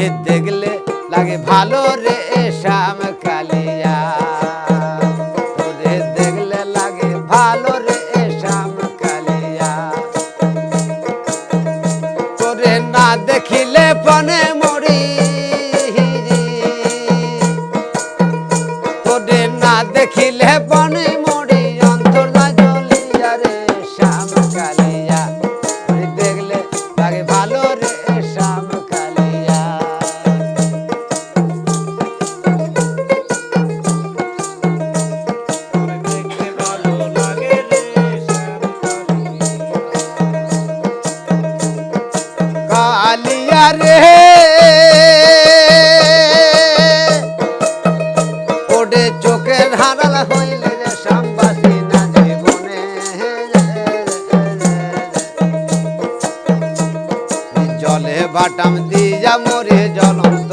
তোরে দেখলে লাগে ভালো রে শ্যাম কালিয়া। তোরে দেখলে লাগে ভালো রে শ্যাম কালিয়া। তোরে না দেখিলে পনে মরি। তোরে না দেখিলে রে ওডে চোখের হারাল হইলে রে সাম্বাসী না জীবনে জলে বাটাম দিয়া মরে জ্বলন্ত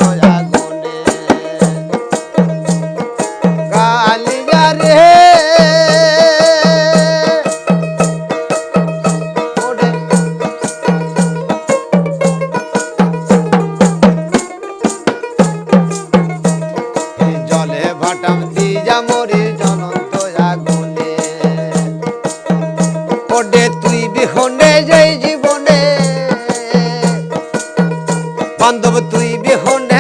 ওডে তুই বিহনে যাই জীবনে। বান্ধব তুই বিহনে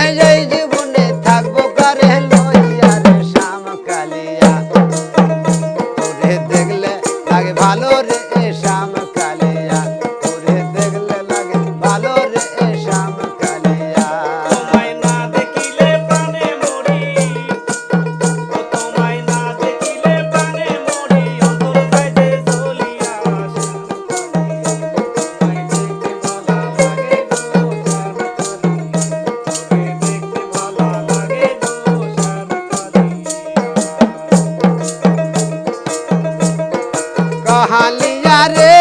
কহালিয়া রে।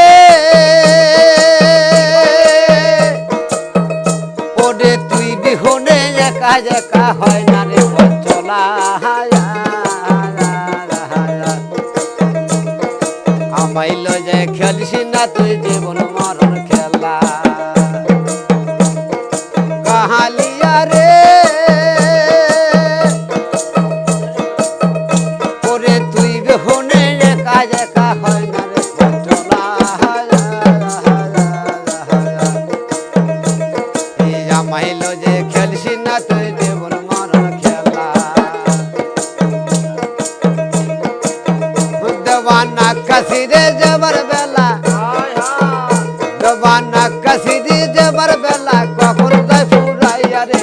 ওরে তুই বিহনে একা একা হয় না রে চলা। আমাইল যে খেলছি না তুই জীবন কাশিরে যাবার বেলা। জবানা কাশিরে যাবার বেলা কখন যায় ফুরাইয়া রে?